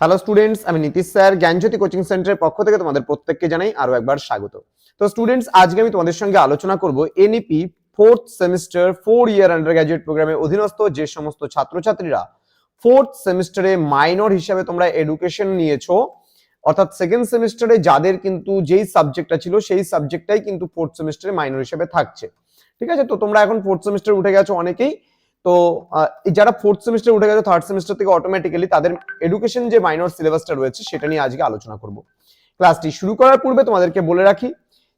Hello students আমি Nitish sir, জ্ঞানজ্যোতি coaching সেন্টারের পক্ষ থেকে তোমাদের প্রত্যেককে জানাই আরও একবার স্বাগত। তো স্টুডেন্টস আজকে আমি তোমাদের সঙ্গে আলোচনা করব NEP fourth semester four year undergraduate প্রোগ্রামের অধীনস্থ যে সমস্ত ছাত্রছাত্রীরা ফোর্থ সেমিস্টারে মাইনর হিসাবে তোমরা এডুকেশন নিয়েছো, অর্থাৎ সেকেন্ড সেমিস্টারে যাদের কিন্তু যেই সাবজেক্টটা ছিল সেই সাবজেক্টটাই কিন্তু ফোর্থ সেমিস্টারে মাইনর হিসেবে থাকছে। ঠিক আছে? তো তোমরা এখন ফোর্থ সেমিস্টার উঠে গেছো অনেকেই। তো যারা ফোর্থ সেমিস্টার উঠে গেছে থার্ড সেমিস্টার থেকে অটোমেটিক্যালি তাদের এডুকেশন যে মাইনর সিলেবাসটা রয়েছে, সেটা নিয়ে আজকে আলোচনা করব। ক্লাসটি শুরু করার পূর্বে তোমাদেরকে বলে রাখি,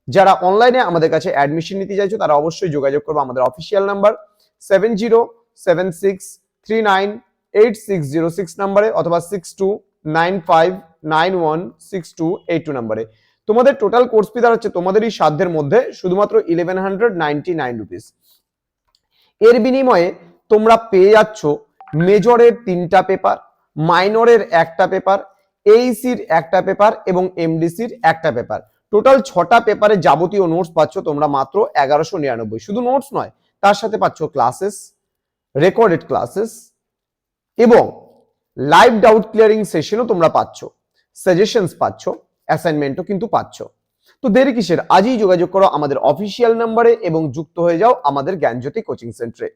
যারা অনলাইনে আমাদের কাছে অ্যাডমিশন নিতে চাইছো, তারা অবশ্যই যোগাযোগ করবে আমাদের official number seven zero seven six three nine eight six zero six নাম্বারে অথবা six two nine five nine one six two eight two নাম্বারে তোমাদের টোটাল কোর্স ফি দাঁড়াচ্ছে তোমাদের এই সাধ্যের মধ্যে, শুধুমাত্র eleven hundred ninety nine rupees এর বিনিময়ে তোমরা পেয়ে যাচ্ছ মেজরের তিনটা পেপার, মাইনরের একটা পেপার এইসির একটা পেপার এবং এমডিসির একটা পেপার। টোটাল ছটা পেপারে যাবতীয় নোটস পাচ্ছ তোমরা মাত্র এগারোশো নিরানব্বই। শুধু নোটস নয়, তার সাথে পাচ্ছ ক্লাসেস রেকর্ডেড ক্লাসেস এবং লাইভ ডাউট ক্লিয়ারিং সেশনও তোমরা পাচ্ছ। সাজেশনস পাচ্ছ অ্যাসাইনমেন্টও কিন্তু পাচ্ছ। তো দেরি কিসের? আজই যোগাযোগ করো আমাদের অফিসিয়াল নাম্বারে এবং যুক্ত হয়ে যাও আমাদের জ্ঞানজ্যোতি কোচিং সেন্টারে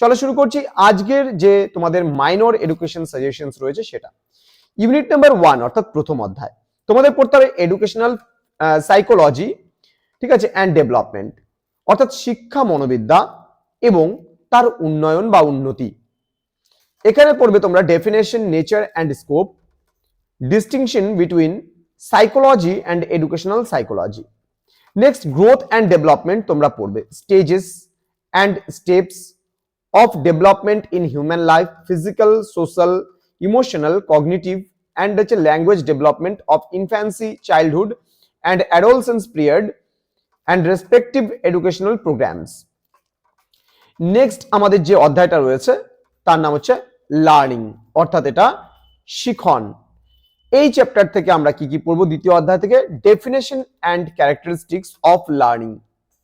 চলো শুরু করছি আজকের যে তোমাদের মাইনর এডুকেশন সাজেশনস রয়েছে সেটা। ইউনিট নাম্বার ওয়ান অর্থাৎ প্রথম অধ্যায়। তোমাদের পড়তে হবে এডুকেশনাল সাইকোলজি ঠিক আছে অ্যান্ড ডেভেলপমেন্ট অর্থাৎ শিক্ষা, মনোবিদ্যা এবং তার উন্নয়ন বা উন্নতি। এখানে পড়বে তোমরা definition nature and scope distinction between psychology and educational psychology next growth and development তোমরা পড়বে। Stages and steps of development in human life physical social emotional cognitive and হচ্ছে language development of infancy childhood and adolescence period and respective educational programs next আমাদের যে অধ্যায়টা রয়েছে, তার নাম হচ্ছে লার্নিং অর্থাৎ এটা শিখন। এই চ্যাপ্টার থেকে আমরা কি কি পড়ব? দ্বিতীয় অধ্যায় থেকে definition and characteristics of learning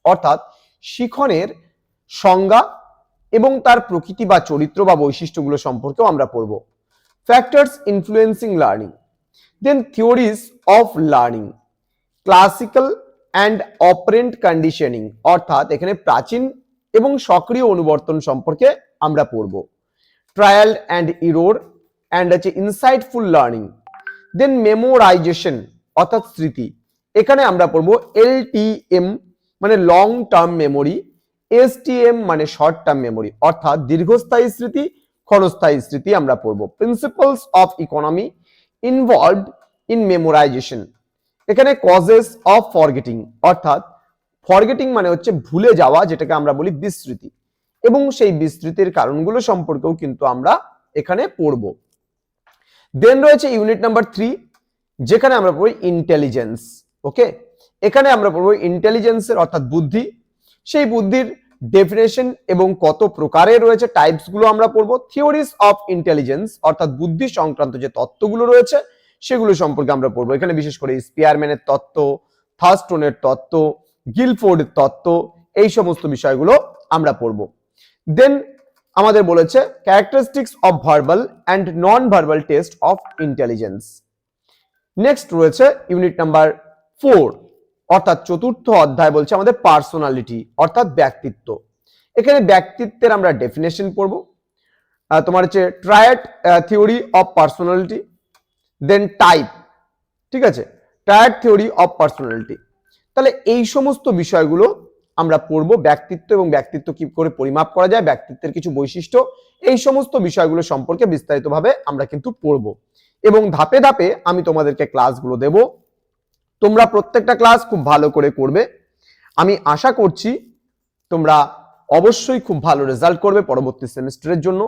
অর্থাৎ শিখনের সংজ্ঞা এবং তার প্রকৃতি বা চরিত্র বা বৈশিষ্ট্যগুলো সম্পর্কেও আমরা পড়ব। Factors influencing learning then theories of learning classical and operant conditioning অর্থাৎ এখানে প্রাচীন এবং সক্রিয় অনুবর্তন সম্পর্কে আমরা পড়ব। ট্রায়াল অ্যান্ড ইরোর অ্যান্ড আছে ইনসাইটফুল লার্নিং দেন মেমোরাইজেশন অর্থাৎ স্মৃতি। এখানে আমরা পড়ব এলটিএম মানে লং টার্ম মেমোরি এসটিএম মানে শর্ট টার্ম মেমোরি অর্থাৎ দীর্ঘস্থায়ী স্মৃতি, ক্ষণস্থায়ী স্মৃতি আমরা পড়ব। Principles of economy involved in memorization এখানে কজেস অফ ফরগেটিং অর্থাৎ ফরগেটিং মানে হচ্ছে ভুলে যাওয়া, যেটাকে আমরা বলি বিস্মৃতি এবং সেই বিস্তৃতির কারণগুলো সম্পর্কেও কিন্তু আমরা এখানে পড়ব। দেন রয়েছে ইউনিট নাম্বার থ্রি যেখানে আমরা পড়ব ইন্টেলিজেন্স ওকে এখানে আমরা পড়ব ইন্টেলিজেন্সের অর্থাৎ বুদ্ধি। সেই বুদ্ধির ডেফিনেশন এবং কত প্রকারের রয়েছে টাইপসগুলো আমরা পড়ব। থিওরিজ অফ ইন্টেলিজেন্স অর্থাৎ বুদ্ধি সংক্রান্ত যে তত্ত্বগুলো রয়েছে, সেগুলো সম্পর্কে আমরা পড়ব। এখানে বিশেষ করে স্পিয়ারম্যানের তত্ত্ব থার্স্টোনের তত্ত্ব গিলফোর্ডের তত্ত্ব, এই সমস্ত বিষয়গুলো আমরা পড়ব। দেন আমাদের বলেছে characteristics of verbal and non verbal test of intelligence next রয়েছে ইউনিট নাম্বার ফোর অর্থাৎ চতুর্থ অধ্যায় বলছে আমাদের পার্সোনালিটি অর্থাৎ ব্যক্তিত্ব। এখানে ব্যক্তিত্বের আমরা ডেফিনেশন পড়ব। তোমার হচ্ছে triad theory of personality then type ঠিক আছে? ট্রায়াড থিওরি অফ পার্সোনালিটি তাহলে এই সমস্ত বিষয়গুলো আমরা পড়ব ব্যক্তিত্ব এবং ব্যক্তিত্ব কি করে পরিমাপ করা যায়, ব্যক্তিত্বের কিছু বৈশিষ্ট্য, এই সমস্ত বিষয়গুলো সম্পর্কে বিস্তারিতভাবে আমরা কিন্তু পড়ব। এবং ধাপে ধাপে আমি তোমাদেরকে ক্লাসগুলো দেব। তোমরা প্রত্যেকটা ক্লাস খুব ভালো করে করবে। আমি আশা করছি তোমরা অবশ্যই খুব ভালো রেজাল্ট করবে পরবর্তী সেমিস্টারের জন্য।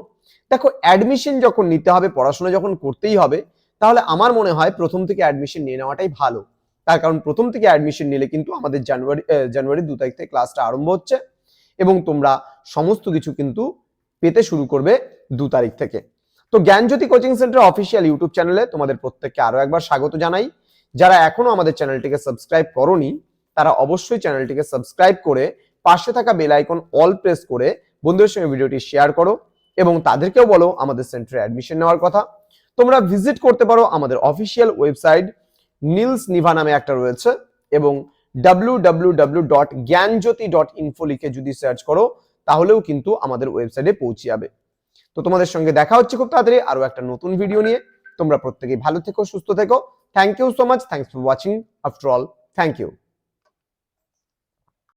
দেখো অ্যাডমিশন যখন নিতে হবে, পড়াশোনা যখন করতেই হবে, তাহলে আমার মনে হয় প্রথম থেকে অ্যাডমিশন নিয়ে নেওয়াটাই ভালো। তার কারণ প্রথম থেকে অ্যাডমিশন নিলে কিন্তু আমাদের জানুয়ারি জানুয়ারি দু তারিখ থেকে ক্লাসটা আরম্ভ হচ্ছে এবং তোমরা সমস্ত কিছু কিন্তু পেতে শুরু করবে দু তারিখ থেকে। তো Gyanjyoti coaching centre official YouTube চ্যানেলে তোমাদের প্রত্যেককে আরও একবার স্বাগত জানাই। যারা এখনও আমাদের চ্যানেলটিকে সাবস্ক্রাইব করনি, তারা অবশ্যই চ্যানেলটিকে সাবস্ক্রাইব করে পাশে থাকা বেল আইকন অল প্রেস করে বন্ধুদের সঙ্গে ভিডিওটি শেয়ার করো এবং তাদেরকেও বলো আমাদের সেন্টারে অ্যাডমিশন নেওয়ার কথা। তোমরা ভিজিট করতে পারো আমাদের অফিসিয়াল ওয়েবসাইট নীলস নিভা নামে একটা রয়েছে এবং ডাব্লিউ ডট জ্ঞানজ্যোতি ডট লিখে যদি সার্চ করো, তাহলেও কিন্তু আমাদের ওয়েবসাইটে পৌঁছে যাবে। তো তোমাদের সঙ্গে দেখা হচ্ছে খুব তাড়াতাড়ি আরও একটা নতুন ভিডিও নিয়ে। তোমরা প্রত্যেকেই ভালো থেকো, সুস্থ থেকো। Thank you so much thanks for watching after all thank you